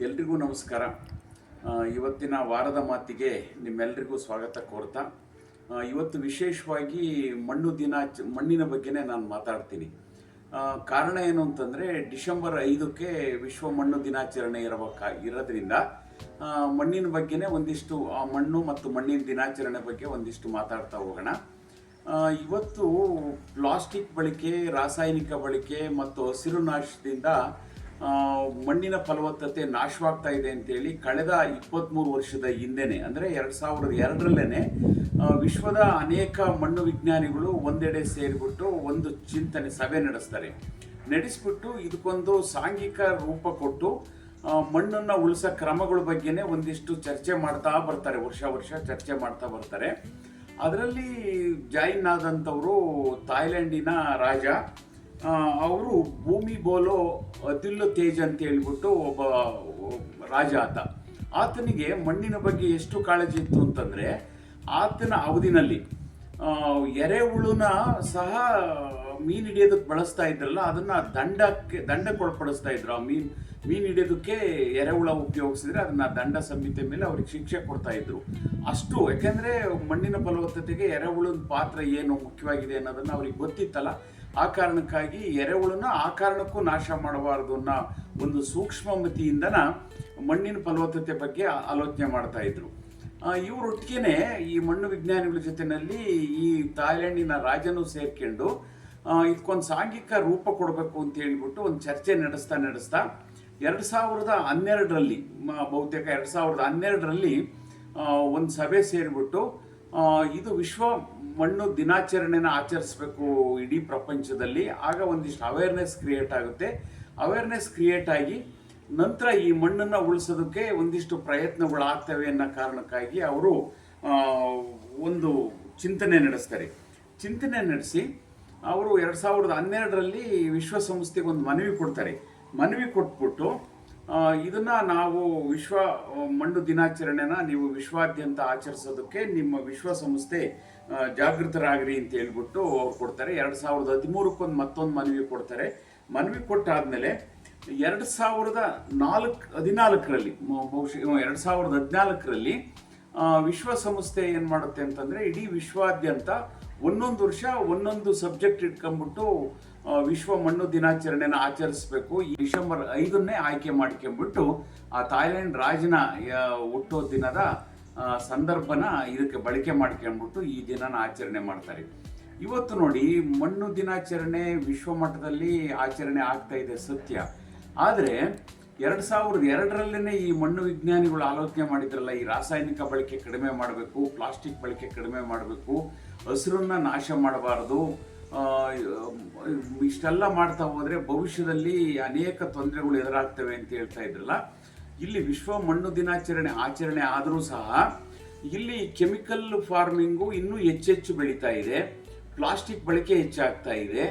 ಎಲ್ರಿಗೂ ನಮಸ್ಕಾರ. ಇವತ್ತಿನ ವಾರದ ಮಾತಿಗೆ ನಿಮ್ಮೆಲ್ರಿಗೂ ಸ್ವಾಗತ ಕೋರ್ತಾ. ಇವತ್ತು ವಿಶೇಷವಾಗಿ ಮಣ್ಣು ದಿನ ಮಣ್ಣಿನ ಬಗ್ಗೆನೇ ನಾನು ಮಾತಾಡ್ತೀನಿ. ಕಾರಣ ಏನು ಅಂತಂದರೆ ಡಿಸೆಂಬರ್ ಐದಕ್ಕೆ ವಿಶ್ವ ಮಣ್ಣು ದಿನಾಚರಣೆ ಇರಬೇಕ ಇರೋದ್ರಿಂದ ಮಣ್ಣಿನ ಬಗ್ಗೆನೇ ಒಂದಿಷ್ಟು, ಆ, ಮಣ್ಣು ಮತ್ತು ಮಣ್ಣಿನ ದಿನಾಚರಣೆ ಬಗ್ಗೆ ಒಂದಿಷ್ಟು ಮಾತಾಡ್ತಾ ಹೋಗೋಣ. ಇವತ್ತು ಪ್ಲಾಸ್ಟಿಕ್ ಬಳಕೆ, ರಾಸಾಯನಿಕ ಬಳಕೆ ಮತ್ತು ಹಸಿರು ನಾಶದಿಂದ ಮಣ್ಣಿನ ಫಲವತ್ತತೆ ನಾಶವಾಗ್ತಾ ಇದೆ ಅಂತೇಳಿ ಕಳೆದ ಇಪ್ಪತ್ತ್ಮೂರು ವರ್ಷದ ಹಿಂದೆನೆ, ಅಂದರೆ ಎರಡು ಸಾವಿರದ ಎರಡರಲ್ಲೇ ವಿಶ್ವದ ಅನೇಕ ಮಣ್ಣು ವಿಜ್ಞಾನಿಗಳು ಒಂದೆಡೆ ಸೇರಿಬಿಟ್ಟು ಒಂದು ಚಿಂತನೆ ಸಭೆ ನಡೆಸ್ತಾರೆ. ನಡೆಸ್ಬಿಟ್ಟು ಇದಕ್ಕೊಂದು ಸಾಂಘಿಕ ರೂಪ ಕೊಟ್ಟು ಮಣ್ಣನ್ನು ಉಳಿಸೋ ಕ್ರಮಗಳ ಬಗ್ಗೆನೇ ಒಂದಿಷ್ಟು ಚರ್ಚೆ ಮಾಡ್ತಾ ಬರ್ತಾರೆ, ವರ್ಷ ವರ್ಷ ಚರ್ಚೆ ಮಾಡ್ತಾ ಬರ್ತಾರೆ. ಅದರಲ್ಲಿ ಜಾಯಿನ್ ಆದಂಥವರು ಥಾಯ್ಲೆಂಡಿನ ರಾಜ. ಅವರು ಭೂಮಿ ಬೋಲೋ ಅದಿಲ್ಲು ತೇಜ್ ಅಂತ ಹೇಳ್ಬಿಟ್ಟು ಒಬ್ಬ ರಾಜ ಆತ. ಆತನಿಗೆ ಮಣ್ಣಿನ ಬಗ್ಗೆ ಎಷ್ಟು ಕಾಳಜಿ ಇತ್ತು ಅಂತಂದ್ರೆ ಆತನ ಅವಧಿನಲ್ಲಿ ಎರೆಹುಳುನ ಸಹ ಮೀನ್ ಹಿಡಿಯೋದಕ್ಕೆ ಬಳಸ್ತಾ ಇದ್ರಲ್ಲ, ಅದನ್ನ ದಂಡಕ್ಕೆ ದಂಡಕ್ಕೆ ಒಳಪಡಿಸ್ತಾ ಇದ್ರು. ಆ ಮೀನ್ ಮೀನ್ ಹಿಡಿಯೋದಕ್ಕೆ ಎರೆಹುಳ ಉಪಯೋಗಿಸಿದ್ರೆ ಅದನ್ನ ದಂಡ ಸಂಹಿತೆ ಮೇಲೆ ಅವ್ರಿಗೆ ಶಿಕ್ಷೆ ಕೊಡ್ತಾ ಇದ್ರು. ಅಷ್ಟು, ಯಾಕೆಂದ್ರೆ ಮಣ್ಣಿನ ಫಲವತ್ತತೆಗೆ ಎರೆಹುಳದ ಪಾತ್ರ ಏನು ಮುಖ್ಯವಾಗಿದೆ ಅನ್ನೋದನ್ನ ಅವ್ರಿಗೆ ಗೊತ್ತಿತ್ತಲ್ಲ. ಆ ಕಾರಣಕ್ಕಾಗಿ ಎರೆಹುಳನ ಆ ಕಾರಣಕ್ಕೂ ನಾಶ ಮಾಡಬಾರದು ಅನ್ನೋ ಒಂದು ಸೂಕ್ಷ್ಮಮತಿಯಿಂದನ ಮಣ್ಣಿನ ಫಲವತ್ತತೆ ಬಗ್ಗೆ ಆಲೋಚನೆ ಮಾಡ್ತಾ ಇದ್ರು. ಇವರೊಟ್ಟಿಗೆ ಈ ಮಣ್ಣು ವಿಜ್ಞಾನಿಗಳ ಜೊತೆನಲ್ಲಿ ಈ ಥಾಯ್ಲೆಂಡಿನ ರಾಜನು ಸೇರ್ಕೊಂಡು ಇದಕ್ಕೊಂದು ಸಾಂಘಿಕ ರೂಪ ಕೊಡಬೇಕು ಅಂತ ಹೇಳ್ಬಿಟ್ಟು ಒಂದು ಚರ್ಚೆ ನಡೆಸ್ತಾ ನಡೆಸ್ತಾ ಎರಡು ಸಾವಿರದ ಹನ್ನೆರಡರಲ್ಲಿ ಬಹುತೇಕ ಎರಡು ಸಾವಿರದ ಹನ್ನೆರಡರಲ್ಲಿ ಒಂದು ಸಭೆ ಸೇರಿಬಿಟ್ಟು ಇದು ವಿಶ್ವ ಮಣ್ಣು ದಿನಾಚರಣೆನ ಆಚರಿಸಬೇಕು ಇಡೀ ಪ್ರಪಂಚದಲ್ಲಿ, ಆಗ ಒಂದಿಷ್ಟು ಅವೇರ್ನೆಸ್ ಕ್ರಿಯೇಟ್ ಆಗುತ್ತೆ. ಅವೇರ್ನೆಸ್ ಕ್ರಿಯೇಟ್ ಆಗಿ ನಂತರ ಈ ಮಣ್ಣನ್ನು ಉಳಿಸೋದಕ್ಕೆ ಒಂದಿಷ್ಟು ಪ್ರಯತ್ನಗಳು ಆಗ್ತವೆ ಅನ್ನೋ ಕಾರಣಕ್ಕಾಗಿ ಅವರು ಒಂದು ಚಿಂತನೆ ನಡೆಸ್ತಾರೆ. ಚಿಂತನೆ ನಡೆಸಿ ಅವರು ಎರಡು ಸಾವಿರದ ಹನ್ನೆರಡರಲ್ಲಿ ವಿಶ್ವಸಂಸ್ಥೆಗೆ ಒಂದು ಮನವಿ ಕೊಡ್ತಾರೆ. ಮನವಿ ಕೊಟ್ಬಿಟ್ಟು ಇದನ್ನು ನಾವು ವಿಶ್ವ ಮಣ್ಣು ದಿನಾಚರಣೆನ ನೀವು ವಿಶ್ವಾದ್ಯಂತ ಆಚರಿಸೋದಕ್ಕೆ ನಿಮ್ಮ ವಿಶ್ವಸಂಸ್ಥೆ ಜಾಗೃತರಾಗ್ರಿ ಅಂತ ಹೇಳ್ಬಿಟ್ಟು ಕೊಡ್ತಾರೆ. ಎರಡು ಸಾವಿರದ ಹದಿಮೂರಕ್ಕೊಂದು ಮತ್ತೊಂದು ಮನವಿ ಕೊಡ್ತಾರೆ. ಮನವಿ ಕೊಟ್ಟಾದ್ಮೇಲೆ ಎರಡು ಸಾವಿರದ ನಾಲ್ಕು, ಹದಿನಾಲ್ಕರಲ್ಲಿ ಬಹುಶಃ ಎರಡು ಸಾವಿರದ ಹದಿನಾಲ್ಕರಲ್ಲಿ ವಿಶ್ವಸಂಸ್ಥೆ ಏನು ಮಾಡುತ್ತೆ ಅಂತಂದರೆ ಇಡೀ ವಿಶ್ವಾದ್ಯಂತ ಒಂದೊಂದು ವರ್ಷ ಒಂದೊಂದು ಸಬ್ಜೆಕ್ಟ್ ಇಟ್ಕೊಂಡ್ಬಿಟ್ಟು ವಿಶ್ವ ಮಣ್ಣು ದಿನಾಚರಣೆನ ಆಚರಿಸಬೇಕು. ಈ ಡಿಸೆಂಬರ್ ಐದನ್ನೇ ಆಯ್ಕೆ ಮಾಡ್ಕೊಂಬಿಟ್ಟು ಆ ಥಾಯ್ಲೆಂಡ್ ರಾಜನ ಹುಟ್ಟೋ ದಿನದ ಸಂದರ್ಭನ ಇದಕ್ಕೆ ಬಳಕೆ ಮಾಡ್ಕೊಂಡ್ಬಿಟ್ಟು ಈ ದಿನನ ಆಚರಣೆ ಮಾಡ್ತಾರೆ. ಇವತ್ತು ನೋಡಿ, ಮಣ್ಣು ದಿನಾಚರಣೆ ವಿಶ್ವ ಮಟ್ಟದಲ್ಲಿ ಆಚರಣೆ ಆಗ್ತಾ ಇದೆ ಸತ್ಯ. ಆದರೆ, ಎರಡು ಸಾವಿರದ ಎರಡರಲ್ಲೇ ಈ ಮಣ್ಣು ವಿಜ್ಞಾನಿಗಳು ಆಲೋಚನೆ ಮಾಡಿದ್ರಲ್ಲ, ಈ ರಾಸಾಯನಿಕ ಬಳಕೆ ಕಡಿಮೆ ಮಾಡಬೇಕು, ಪ್ಲಾಸ್ಟಿಕ್ ಬಳಕೆ ಕಡಿಮೆ ಮಾಡಬೇಕು, ಹಸಿರನ್ನ ನಾಶ ಮಾಡಬಾರದು ಇಷ್ಟೆಲ್ಲ ಮಾಡ್ತಾ ಹೋದರೆ ಭವಿಷ್ಯದಲ್ಲಿ ಅನೇಕ ತೊಂದರೆಗಳು ಎದುರಾಗ್ತವೆ ಅಂತ ಹೇಳ್ತಾ ಇದ್ರಲ್ಲ. ಇಲ್ಲಿ ವಿಶ್ವ ಮಣ್ಣು ದಿನಾಚರಣೆ ಆಚರಣೆ ಆದರೂ ಸಹ ಇಲ್ಲಿ ಕೆಮಿಕಲ್ ಫಾರ್ಮಿಂಗು ಇನ್ನೂ ಹೆಚ್ಚೆಚ್ಚು ಬೆಳೀತಾ ಇದೆ. ಪ್ಲಾಸ್ಟಿಕ್ ಬಳಕೆ ಹೆಚ್ಚಾಗ್ತಾ ಇದೆ.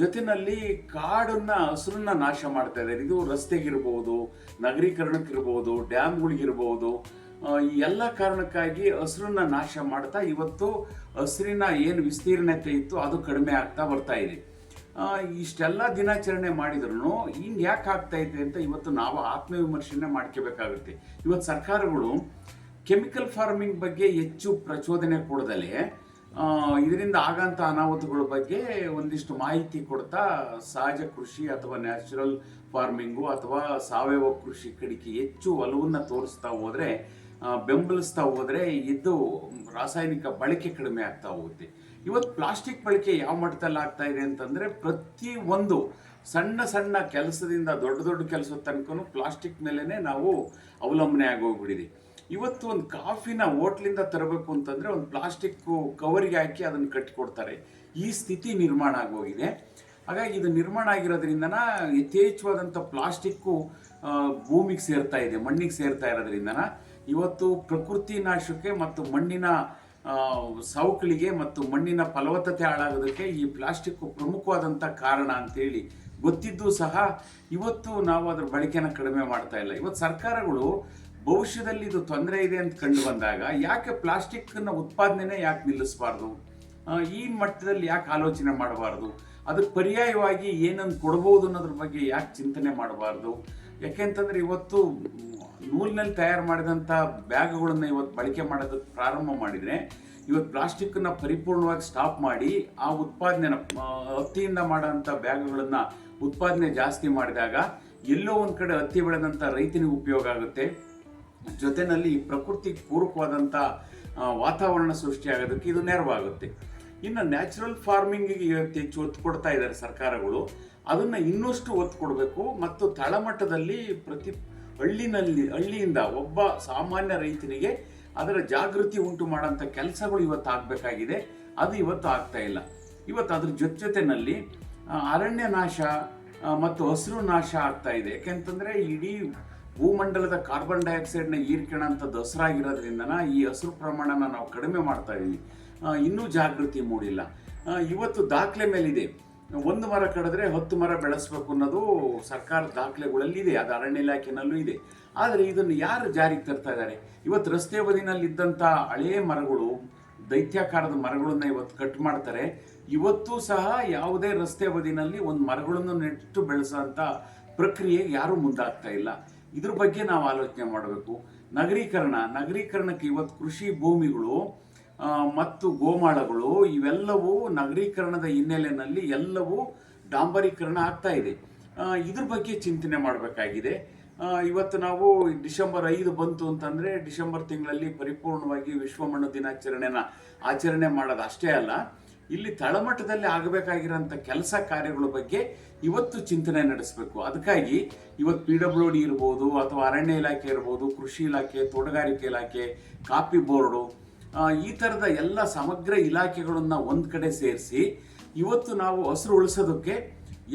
ಜೊತೆಯಲ್ಲಿ ಕಾಡನ್ನ, ಹಸಿರನ್ನ ನಾಶ ಮಾಡ್ತಾ ಇದ್ದಾರೆ ಇದು ರಸ್ತೆಗಿರ್ಬೋದು, ನಗರೀಕರಣಕ್ಕಿರ್ಬೋದು, ಡ್ಯಾಮ್ಗಳಿಗಿರ್ಬೋದು. ಈ ಎಲ್ಲ ಕಾರಣಕ್ಕಾಗಿ ಹಸಿರನ್ನ ನಾಶ ಮಾಡ್ತಾ ಇವತ್ತು ಹಸಿರಿನ ಏನು ವಿಸ್ತೀರ್ಣತೆ ಇತ್ತು ಅದು ಕಡಿಮೆ ಆಗ್ತಾ ಬರ್ತಾ ಇದೆ. ಇಷ್ಟೆಲ್ಲ ದಿನಾಚರಣೆ ಮಾಡಿದ್ರು ಹಿಂಗೆ ಯಾಕೆ ಆಗ್ತಾ ಇದೆ ಅಂತ ಇವತ್ತು ನಾವು ಆತ್ಮವಿಮರ್ಶನೆ ಮಾಡ್ಕೋಬೇಕಾಗುತ್ತೆ. ಇವತ್ತು ಸರ್ಕಾರಗಳು ಕೆಮಿಕಲ್ ಫಾರ್ಮಿಂಗ್ ಬಗ್ಗೆ ಹೆಚ್ಚು ಪ್ರಚೋದನೆ ಕೊಡದಲೆ ಇದರಿಂದ ಆಗಂತ ಅನಾಹುತಗಳ ಬಗ್ಗೆ ಒಂದಿಷ್ಟು ಮಾಹಿತಿ ಕೊಡ್ತಾ ಸಹಜ ಕೃಷಿ ಅಥವಾ ನ್ಯಾಚುರಲ್ ಫಾರ್ಮಿಂಗು ಅಥವಾ ಸಾವಯವ ಕೃಷಿ ಕಡೆಗೆ ಹೆಚ್ಚು ಒಲವನ್ನು ತೋರಿಸ್ತಾ ಹೋದ್ರೆ ಬೆಂಬಲಿಸ್ತಾ ಹೋದ್ರೆ ಇದು ರಾಸಾಯನಿಕ ಬಳಕೆ ಕಡಿಮೆ ಆಗ್ತಾ ಹೋಗುತ್ತೆ. ಇವತ್ತು ಪ್ಲಾಸ್ಟಿಕ್ ಬಳಕೆ ಯಾವ ಮಟ್ಟದಲ್ಲಿ ಆಗ್ತಾ ಇದೆ ಅಂತಂದ್ರೆ ಪ್ರತಿ ಒಂದು ಸಣ್ಣ ಸಣ್ಣ ಕೆಲಸದಿಂದ ದೊಡ್ಡ ದೊಡ್ಡ ಕೆಲಸದ ತನಕನೂ ಪ್ಲಾಸ್ಟಿಕ್ ಮೇಲೆನೆ ನಾವು ಅವಲಂಬನೆ ಆಗೋಗ್ಬಿಟ್ಟಿದೆ. ಇವತ್ತು ಒಂದು ಕಾಫಿನ ಹೋಟ್ಲಿಂದ ತರಬೇಕು ಅಂತಂದ್ರೆ ಒಂದು ಪ್ಲಾಸ್ಟಿಕ್ಕು ಕವರಿಗೆ ಹಾಕಿ ಅದನ್ನು ಕಟ್ಟಿಕೊಡ್ತಾರೆ. ಈ ಸ್ಥಿತಿ ನಿರ್ಮಾಣ ಆಗೋಗಿದೆ. ಹಾಗಾಗಿ ಇದು ನಿರ್ಮಾಣ ಆಗಿರೋದ್ರಿಂದ ಯಥೇಚ್ಛವಾದಂಥ ಪ್ಲಾಸ್ಟಿಕ್ಕು ಭೂಮಿಗೆ ಸೇರ್ತಾ ಇದೆ, ಮಣ್ಣಿಗೆ ಸೇರ್ತಾ ಇರೋದ್ರಿಂದ ಇವತ್ತು ಪ್ರಕೃತಿ ನಾಶಕ್ಕೆ ಮತ್ತು ಮಣ್ಣಿನ ಆ, ಸವಕಳಿಗೆ ಮತ್ತು ಮಣ್ಣಿನ ಫಲವತ್ತತೆ ಹಾಳಾಗೋದಕ್ಕೆ ಈ ಪ್ಲಾಸ್ಟಿಕ್ ಪ್ರಮುಖವಾದಂಥ ಕಾರಣ ಅಂತೇಳಿ ಗೊತ್ತಿದ್ದು ಸಹ ಇವತ್ತು ನಾವು ಅದರ ಬಳಕೆನ ಕಡಿಮೆ ಮಾಡ್ತಾ ಇಲ್ಲ. ಇವತ್ತು ಸರ್ಕಾರಗಳು ಭವಿಷ್ಯದಲ್ಲಿ ಇದು ತೊಂದರೆ ಇದೆ ಅಂತ ಕಂಡು ಬಂದಾಗ ಯಾಕೆ ಪ್ಲಾಸ್ಟಿಕ್ನ ಉತ್ಪಾದನೆ ಯಾಕೆ ನಿಲ್ಲಿಸಬಾರ್ದು? ಈ ಮಟ್ಟದಲ್ಲಿ ಯಾಕೆ ಆಲೋಚನೆ ಮಾಡಬಾರ್ದು? ಅದಕ್ಕೆ ಪರ್ಯಾಯವಾಗಿ ಏನನ್ನು ಕೊಡ್ಬೋದು ಅನ್ನೋದ್ರ ಬಗ್ಗೆ ಯಾಕೆ ಚಿಂತನೆ ಮಾಡಬಾರ್ದು? ಯಾಕೆಂತಂದ್ರೆ ಇವತ್ತು ನೂಲಿನಲ್ಲಿ ತಯಾರು ಮಾಡಿದಂಥ ಬ್ಯಾಗ್ಗಳನ್ನು ಇವತ್ತು ಬಳಕೆ ಮಾಡೋದಕ್ಕೆ ಪ್ರಾರಂಭ ಮಾಡಿದರೆ ಇವತ್ತು ಪ್ಲಾಸ್ಟಿಕ್ಕನ್ನು ಪರಿಪೂರ್ಣವಾಗಿ ಸ್ಟಾಪ್ ಮಾಡಿ ಆ ಉತ್ಪಾದನೆನ ಹತ್ತಿಯಿಂದ ಮಾಡೋಂಥ ಬ್ಯಾಗ್ಗಳನ್ನು ಉತ್ಪಾದನೆ ಜಾಸ್ತಿ ಮಾಡಿದಾಗ ಎಲ್ಲೋ ಒಂದು ಕಡೆ ಹತ್ತಿ ಬೆಳೆದಂಥ ರೈತನಿಗೆ ಉಪಯೋಗ ಆಗುತ್ತೆ. ಜೊತೆಯಲ್ಲಿ ಪ್ರಕೃತಿ ಪೂರಕವಾದಂಥ ವಾತಾವರಣ ಸೃಷ್ಟಿಯಾಗೋದಕ್ಕೆ ಇದು ನೆರವಾಗುತ್ತೆ. ಇನ್ನು ನ್ಯಾಚುರಲ್ ಫಾರ್ಮಿಂಗಿಗೆ ಇವತ್ತು ಹೆಚ್ಚು ಒತ್ತು ಕೊಡ್ತಾ ಇದ್ದಾರೆ ಸರ್ಕಾರಗಳು. ಅದನ್ನು ಇನ್ನಷ್ಟು ಒತ್ತು ಕೊಡಬೇಕು ಮತ್ತು ತಳಮಟ್ಟದಲ್ಲಿ ಪ್ರತಿ ಹಳ್ಳಿನಲ್ಲಿ ಹಳ್ಳಿಯಿಂದ ಒಬ್ಬ ಸಾಮಾನ್ಯ ರೈತನಿಗೆ ಅದರ ಜಾಗೃತಿ ಉಂಟು ಮಾಡೋಂಥ ಕೆಲಸಗಳು ಇವತ್ತು ಆಗಬೇಕಾಗಿದೆ. ಅದು ಇವತ್ತು ಆಗ್ತಾ ಇಲ್ಲ. ಇವತ್ತು ಅದ್ರ ಜೊತೆ ಜೊತೆನಲ್ಲಿ ಅರಣ್ಯ ನಾಶ ಮತ್ತು ಹಸಿರು ನಾಶ ಆಗ್ತಾ ಇದೆ. ಯಾಕೆಂತಂದರೆ ಇಡೀ ಭೂಮಂಡಲದ ಕಾರ್ಬನ್ ಡೈಆಕ್ಸೈಡ್ನ ಹೀರ್ಕೊಳ್ಳೋಂಥದ್ದು ಹಸಿರಾಗಿರೋದ್ರಿಂದನ ಈ ಹಸಿರು ಪ್ರಮಾಣನ ನಾವು ಕಡಿಮೆ ಮಾಡ್ತಾ ಇದೀವಿ. ಆ, ಇನ್ನೂ ಜಾಗೃತಿ ಮೂಡಿಲ್ಲ. ಇವತ್ತು ದಾಖಲೆ ಮೇಲಿದೆ. ಒಂದು ಮರ ಕಡಿದ್ರೆ ಹತ್ತು ಮರ ಬೆಳೆಸಬೇಕು ಅನ್ನೋದು ಸರ್ಕಾರ ದಾಖಲೆಗಳಲ್ಲಿ ಇದೆ ಅದು ಅರಣ್ಯ ಇಲಾಖೆನಲ್ಲೂ ಇದೆ. ಆದರೆ ಇದನ್ನು ಯಾರು ಜಾರಿಗೆ ತರ್ತಾ ಇದ್ದಾರೆ? ಇವತ್ತು ರಸ್ತೆ ಬದಿನಲ್ಲಿದ್ದಂಥ ಹಳೇ ಮರಗಳು, ದೈತ್ಯಾಕಾರದ ಮರಗಳನ್ನ ಇವತ್ತು ಕಟ್ ಮಾಡ್ತಾರೆ. ಇವತ್ತು ಸಹ ಯಾವುದೇ ರಸ್ತೆ ಬದಿನಲ್ಲಿ ಒಂದು ಮರಗಳನ್ನು ನೆಟ್ಟು ಬೆಳೆಸೋಂಥ ಪ್ರಕ್ರಿಯೆ ಯಾರೂ ಮುಂದಾಗ್ತಾ ಇಲ್ಲ. ಇದ್ರ ಬಗ್ಗೆ ನಾವು ಆಲೋಚನೆ ಮಾಡಬೇಕು. ನಗರೀಕರಣ, ನಗರೀಕರಣಕ್ಕೆ ಇವತ್ತು ಕೃಷಿ ಭೂಮಿಗಳು ಮತ್ತು ಗೋಮಾಳಗಳು, ಇವೆಲ್ಲವೂ ನಗರೀಕರಣದ ಹಿನ್ನೆಲೆಯಲ್ಲಿ ಎಲ್ಲವೂ ಡಾಂಬರೀಕರಣ ಆಗ್ತಾ ಇದೆ. ಇದ್ರ ಬಗ್ಗೆ ಚಿಂತನೆ ಮಾಡಬೇಕಾಗಿದೆ. ಇವತ್ತು ನಾವು ಡಿಸೆಂಬರ್ ಐದು ಬಂತು ಅಂತಂದ್ರೆ ಡಿಸೆಂಬರ್ ತಿಂಗಳಲ್ಲಿ ಪರಿಪೂರ್ಣವಾಗಿ ವಿಶ್ವ ಮಣ್ಣು ದಿನಾಚರಣೆನ ಆಚರಣೆ ಮಾಡೋದು ಅಷ್ಟೇ ಅಲ್ಲ, ಇಲ್ಲಿ ತಳಮಟ್ಟದಲ್ಲಿ ಆಗಬೇಕಾಗಿರೋಂಥ ಕೆಲಸ ಕಾರ್ಯಗಳ ಬಗ್ಗೆ ಇವತ್ತು ಚಿಂತನೆ ನಡೆಸಬೇಕು. ಅದಕ್ಕಾಗಿ ಇವತ್ತು ಪಿ ಡಬ್ಲ್ಯೂ ಡಿ ಇರ್ಬೋದು ಅಥವಾ ಅರಣ್ಯ ಇಲಾಖೆ ಇರ್ಬೋದು, ಕೃಷಿ ಇಲಾಖೆ, ತೋಟಗಾರಿಕೆ ಇಲಾಖೆ, ಕಾಪಿ ಬೋರ್ಡು ಈ ಥರದ ಎಲ್ಲ ಸಮಗ್ರ ಇಲಾಖೆಗಳನ್ನು ಒಂದು ಕಡೆ ಸೇರಿಸಿ, ಇವತ್ತು ನಾವು ಹಸಿರು ಉಳಿಸೋದಕ್ಕೆ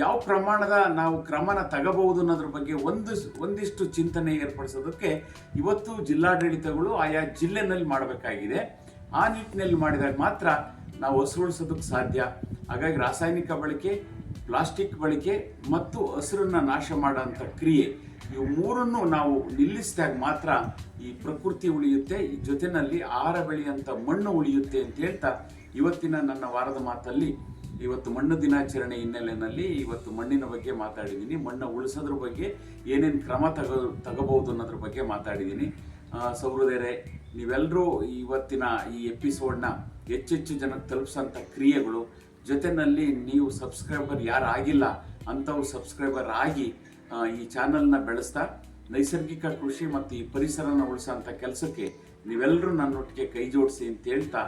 ಯಾವ ಪ್ರಮಾಣದ ನಾವು ಕ್ರಮನ ತಗಬಹುದು ಅನ್ನೋದ್ರ ಬಗ್ಗೆ ಒಂದು ಒಂದಿಷ್ಟು ಚಿಂತನೆ ಏರ್ಪಡಿಸೋದಕ್ಕೆ ಇವತ್ತು ಜಿಲ್ಲಾಡಳಿತಗಳು ಆಯಾ ಜಿಲ್ಲೆನಲ್ಲಿ ಮಾಡಬೇಕಾಗಿದೆ. ಆ ನಿಟ್ಟಿನಲ್ಲಿ ಮಾಡಿದಾಗ ಮಾತ್ರ ನಾವು ಹಸಿರು ಉಳಿಸೋದಕ್ಕೆ ಸಾಧ್ಯ. ಹಾಗಾಗಿ ರಾಸಾಯನಿಕ ಬಳಕೆ ಪ್ಲಾಸ್ಟಿಕ್ ಬಳಕೆ ಮತ್ತು ಹಸಿರನ್ನು ನಾಶ ಮಾಡೋಂಥ ಕ್ರಿಯೆ, ಇವು ಮೂರನ್ನು ನಾವು ನಿಲ್ಲಿಸಿದಾಗ ಮಾತ್ರ ಈ ಪ್ರಕೃತಿ ಉಳಿಯುತ್ತೆ, ಈ ಜೊತೆನಲ್ಲಿ ಆಹಾರ ಬೆಳೆಯುವಂಥ ಮಣ್ಣು ಉಳಿಯುತ್ತೆ ಅಂತ ಹೇಳ್ತಾ ಇವತ್ತಿನ ನನ್ನ ವಾರದ ಮಾತಲ್ಲಿ, ಇವತ್ತು ಮಣ್ಣು ದಿನಾಚರಣೆ ಹಿನ್ನೆಲೆಯಲ್ಲಿ ಇವತ್ತು ಮಣ್ಣಿನ ಬಗ್ಗೆ ಮಾತಾಡಿದ್ದೀನಿ. ಮಣ್ಣು ಉಳಿಸೋದ್ರ ಬಗ್ಗೆ ಏನೇನು ಕ್ರಮ ತಗೋ, ತಗೋಬಹುದು ಅನ್ನೋದ್ರ ಬಗ್ಗೆ ಮಾತಾಡಿದ್ದೀನಿ. ಸೌಹೃದಯರೇ ನೀವೆಲ್ಲರೂ ಇವತ್ತಿನ ಈ ಎಪಿಸೋಡ್ನ ಹೆಚ್ಚೆಚ್ಚು ಜನಕ್ಕೆ ತಲುಪಿಸೋಂಥ ಕ್ರಿಯೆಗಳು ಜೊತೆನಲ್ಲಿ ನೀವು ಸಬ್ಸ್ಕ್ರೈಬರ್ ಯಾರು ಆಗಿಲ್ಲ ಅಂಥವ್ರು ಸಬ್ಸ್ಕ್ರೈಬರ್ ಆಗಿ ಈ ಚಾನಲ್ನ ಬೆಳೆಸ್ತಾ, ನೈಸರ್ಗಿಕ ಕೃಷಿ ಮತ್ತು ಈ ಪರಿಸರನ ಉಳಿಸೋಂಥ ಕೆಲಸಕ್ಕೆ ನೀವೆಲ್ಲರೂ ನನ್ನೊಟ್ಟಿಗೆ ಕೈ ಜೋಡಿಸಿ ಅಂತ ಹೇಳ್ತಾ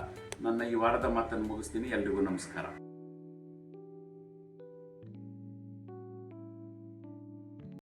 ನನ್ನ ಈ ವಾರದ ಮಾತನ್ನು ಮುಗಿಸ್ತೀನಿ. ಎಲ್ರಿಗೂ ನಮಸ್ಕಾರ.